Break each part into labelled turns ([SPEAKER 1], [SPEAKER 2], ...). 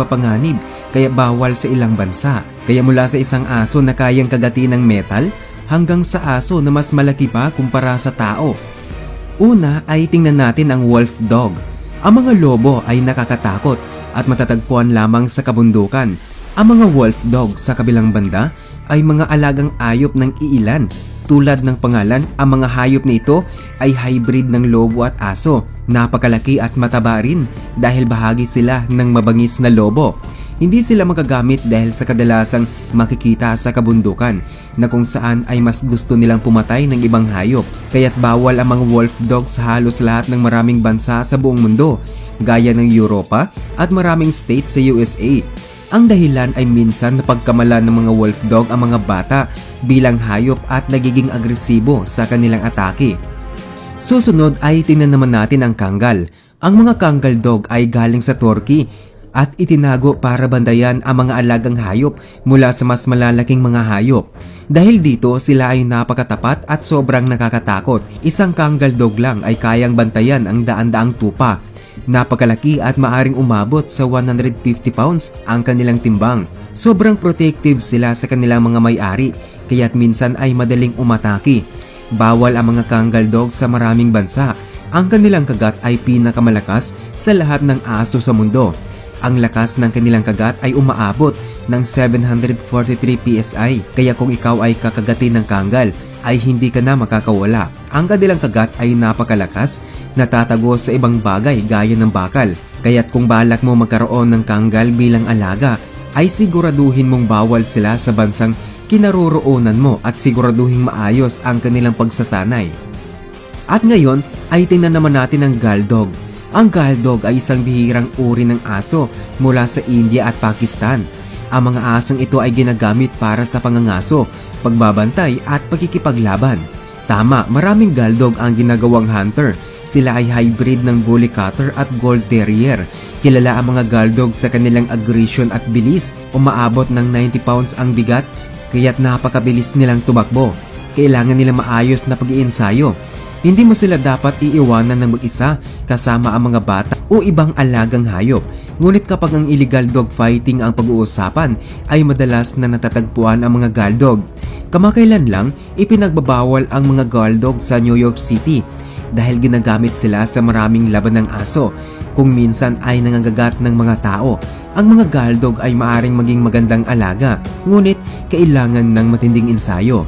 [SPEAKER 1] mapanganib kaya bawal sa ilang bansa. Kaya mula sa isang aso na kayang kagati ng metal hanggang sa aso na mas malaki pa kumpara sa tao. Una ay tingnan natin ang wolf dog. Ang mga lobo ay nakakatakot at matatagpuan lamang sa kabundukan. Ang mga wolf dog sa kabilang banda ay mga alagang ayop ng iilan. Tulad ng pangalan, ang mga hayop na ito ay hybrid ng lobo at aso. Napakalaki at mataba rin dahil bahagi sila ng mabangis na lobo. Hindi sila magagamit dahil sa kadalasang makikita sa kabundukan na kung saan ay mas gusto nilang pumatay ng ibang hayop. Kaya't bawal ang mga wolf dog sa halos lahat ng maraming bansa sa buong mundo gaya ng Europa at maraming states sa USA. Ang dahilan ay minsan na pagkamala ng mga wolf dog ang mga bata bilang hayop at nagiging agresibo sa kanilang atake. Susunod ay tingnan naman natin ang kangal. Ang mga kangal dog ay galing sa Turkey at itinago para bandayan ang mga alagang hayop mula sa mas malalaking mga hayop. Dahil dito sila ay napakatapat at sobrang nakakatakot. Isang kangal dog lang ay kayang bantayan ang daan-daang tupa. Napakalaki at maaring umabot sa 150 pounds ang kanilang timbang. Sobrang protective sila sa kanilang mga may-ari kaya't minsan ay madaling umatake. Bawal ang mga kangal dog sa maraming bansa. Ang kanilang kagat ay pinakamalakas sa lahat ng aso sa mundo. Ang lakas ng kanilang kagat ay umaabot ng 743 PSI kaya kung ikaw ay kakagatin ng kangal ay hindi ka na makakawala. Ang kanilang kagat ay napakalakas, natatago sa ibang bagay gaya ng bakal. Kaya't kung balak mo magkaroon ng kanggal bilang alaga, ay siguraduhin mong bawal sila sa bansang kinaroroonan mo at siguraduhin maayos ang kanilang pagsasanay. At ngayon ay tingnan naman natin ang galdog. Ang galdog ay isang bihirang uri ng aso mula sa India at Pakistan. Ang mga asong ito ay ginagamit para sa pangangaso, pagbabantay at pagkikipaglaban. Tama, maraming galdog ang ginagawang hunter. Sila ay hybrid ng Bully Cutter at Gold Terrier. Kilala ang mga galdog sa kanilang aggression at bilis. Umaabot ng 90 pounds ang bigat, kaya't napakabilis nilang tumakbo. Kailangan nila maayos na pag-iensayo. Hindi mo sila dapat iiwanan ng mag-isa kasama ang mga bata o ibang alagang hayop. Ngunit kapag ang illegal dog fighting ang pag-uusapan, ay madalas na natatagpuan ang mga galdog. Kamakailan lang, ipinagbabawal ang mga galdog sa New York City dahil ginagamit sila sa maraming laban ng aso kung minsan ay nangangagat ng mga tao. Ang mga galdog ay maaring maging magandang alaga, ngunit kailangan ng matinding ensayo.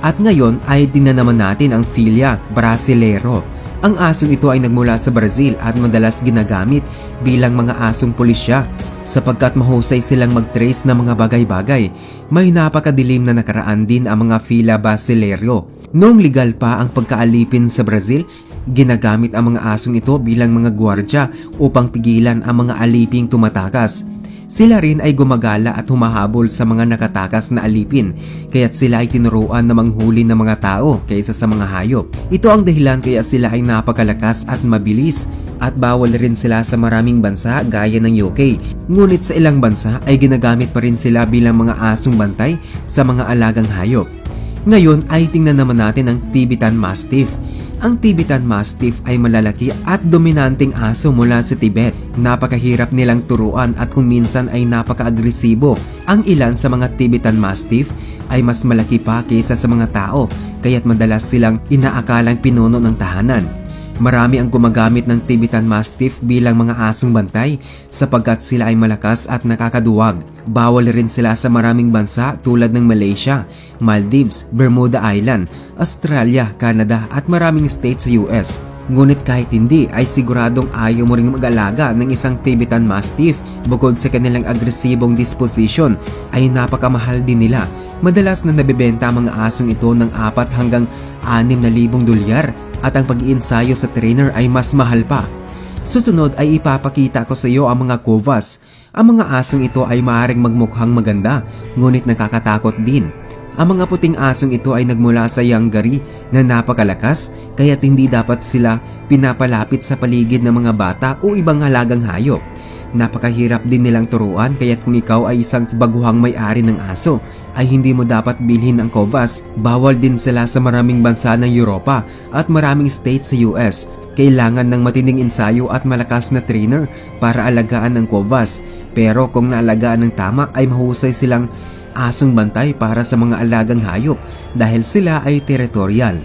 [SPEAKER 1] At ngayon ay tingnan naman natin ang Filia Brasilero. Ang asong ito ay nagmula sa Brazil at madalas ginagamit bilang mga asong pulisya sapagkat mahusay silang mag-trace ng mga bagay-bagay. May napakadilim na nakaraan din ang mga Fila Brasileiro. Noong legal pa ang pagkaalipin sa Brazil, ginagamit ang mga asong ito bilang mga gwardya upang pigilan ang mga aliping tumatakas. Sila rin ay gumagala at humahabol sa mga nakatakas na alipin, kaya't sila ay tinuruan na manghuli ng mga tao kaysa sa mga hayop. Ito ang dahilan kaya sila ay napakalakas at mabilis at bawal rin sila sa maraming bansa gaya ng UK. Ngunit sa ilang bansa ay ginagamit pa rin sila bilang mga asong bantay sa mga alagang hayop. Ngayon ay tingnan naman natin ang Tibetan Mastiff. Ang Tibetan Mastiff ay malalaki at dominanteng aso mula sa Tibet. Napakahirap nilang turuan at kung minsan ay napaka-agresibo. Ang ilan sa mga Tibetan Mastiff ay mas malaki pa kaysa sa mga tao kaya't madalas silang inaakalang pinuno ng tahanan. Marami ang gumagamit ng Tibetan Mastiff bilang mga asong bantay sapagkat sila ay malakas at nakakaduwag. Bawal rin sila sa maraming bansa tulad ng Malaysia, Maldives, Bermuda Island, Australia, Canada at maraming states sa US. Ngunit kahit hindi ay siguradong ayaw mo ring mag-alaga ng isang Tibetan Mastiff bukod sa kanilang agresibong disposition ay napakamahal din nila. Madalas na nabibenta ang mga asong ito ng 4 hanggang 6,000 dolyar at ang pag-iensayo sa trainer ay mas mahal pa. Susunod ay ipapakita ko sa iyo ang mga kovas. Ang mga asong ito ay maaaring magmukhang maganda, ngunit nakakatakot din. Ang mga puting asong ito ay nagmula sa Yangari na napakalakas kaya hindi dapat sila pinapalapit sa paligid ng mga bata o ibang halagang hayop. Napakahirap din nilang turuan kaya't kung ikaw ay isang baguhang may-ari ng aso ay hindi mo dapat bilhin ang kovas. Bawal din sila sa maraming bansa ng Europa at maraming states sa US. kailangan ng matinding ensayo at malakas na trainer para alagaan ang kovas. Pero kung naalagaan ng tama ay mahusay silang asong bantay para sa mga alagang hayop dahil sila ay teritorial.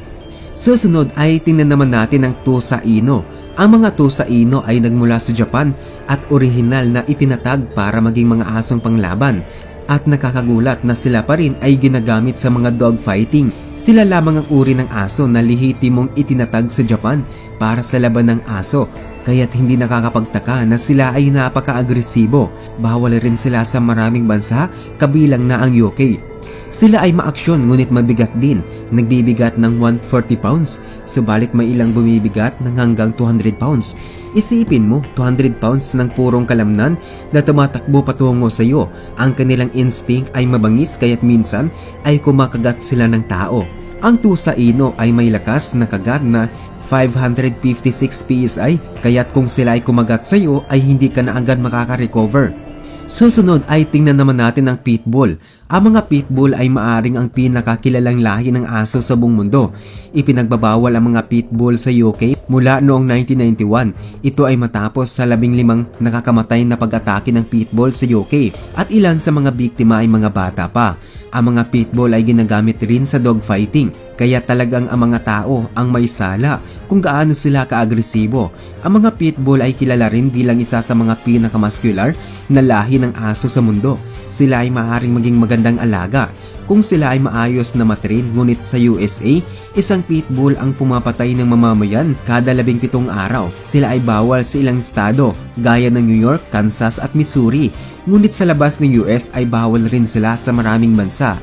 [SPEAKER 1] Susunod ay tingnan naman natin ang Tusa Ino. Ang mga Tusa Ino ay nagmula sa Japan at orihinal na itinatag para maging mga asong panglaban at nakakagulat na sila pa rin ay ginagamit sa mga dog fighting. Sila lamang ang uri ng aso na lihitimong itinatag sa Japan para sa laban ng aso kaya't hindi nakakapagtaka na sila ay napaka-agresibo. Bawal rin sila sa maraming bansa kabilang na ang UK. Sila ay maaksyon ngunit mabigat din, nagbibigat ng 140 pounds, subalit may ilang bumibigat ng hanggang 200 pounds. Isipin mo, 200 pounds ng purong kalamnan na tumatakbo patungo sa iyo. Ang kanilang instinct ay mabangis kaya't minsan ay kumakagat sila ng tao. Ang tusa ino ay may lakas na kagat na 556 PSI kaya't kung sila ay kumagat sa iyo ay hindi ka na agad makaka-recover. Susunod ay tingnan naman natin ang pitbull. Ang mga pitbull ay maaring ang pinakakilalang lahi ng aso sa buong mundo. Ipinagbabawal ang mga pitbull sa UK mula noong 1991. Ito ay matapos sa labing limang nakakamatay na pag-atake ng pitbull sa UK at ilan sa mga biktima ay mga bata pa. Ang mga pitbull ay ginagamit rin sa dogfighting kaya talagang ang mga tao ang may sala kung gaano sila kaagresibo. Ang mga pitbull ay kilala rin bilang isa sa mga pinakamascular na lahi ng aso sa mundo. Sila ay maaaring maging magandang alaga kung sila ay maayos na matrain ngunit sa USA, isang pitbull ang pumapatay ng mamamayan kada labing pitong araw. Sila ay bawal sa ilang estado gaya ng New York, Kansas at Missouri. Ngunit sa labas ng US ay bawal rin sila sa maraming bansa.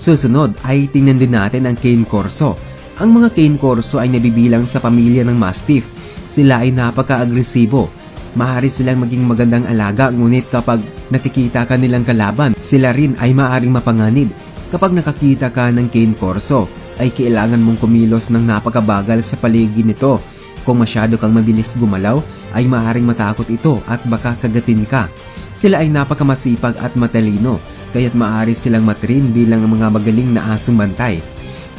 [SPEAKER 1] Susunod ay tingnan din natin ang cane corso. Ang mga cane corso ay nabibilang sa pamilya ng mastiff. Sila ay napaka-agresibo. Maaari silang maging magandang alaga ngunit kapag nakikita ka nilang kalaban, sila rin ay maaring mapanganib. Kapag nakakita ka ng cane corso, ay kailangan mong kumilos ng napakabagal sa paligid nito. Kung masyado kang mabilis gumalaw, ay maaaring matakot ito at baka kagatin ka. Sila ay napakamasipag at matalino, kaya't maaari silang matrin bilang mga magaling na asong bantay.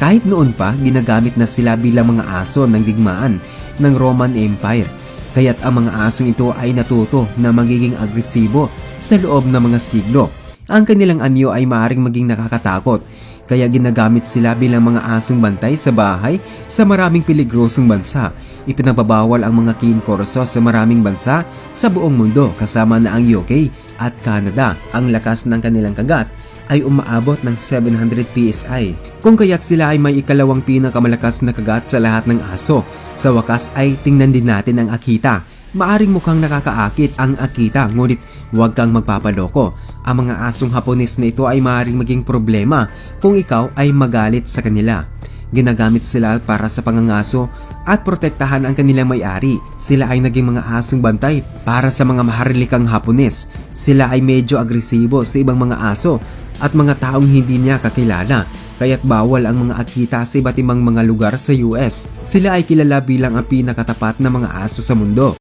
[SPEAKER 1] Kahit noon pa, ginagamit na sila bilang mga aso ng digmaan ng Roman Empire. Kaya't ang mga asong ito ay natuto na magiging agresibo sa loob ng mga siglo. Ang kanilang anyo ay maaaring maging nakakatakot, kaya ginagamit sila bilang mga asong bantay sa bahay sa maraming peligrosong bansa. Ipinagbabawal ang mga cane corso sa maraming bansa sa buong mundo kasama na ang UK at Canada. Ang lakas ng kanilang kagat ay umaabot ng 700 PSI. Kung kaya't sila ay may ikalawang pinakamalakas na kagat sa lahat ng aso. Sa wakas ay tingnan din natin ang Akita. Maaring mukhang nakakaakit ang Akita ngunit huwag kang magpapaloko. Ang mga asong Hapones na ito ay maaring maging problema kung ikaw ay magalit sa kanila. Ginagamit sila para sa pangangaso at protektahan ang kanilang may-ari. Sila ay naging mga asong bantay para sa mga maharilikang Hapones. Sila ay medyo agresibo sa ibang mga aso at mga taong hindi niya kakilala kaya't bawal ang mga akita sa iba't ibang mga lugar sa US. Sila ay kilala bilang ang pinakatapat na mga aso sa mundo.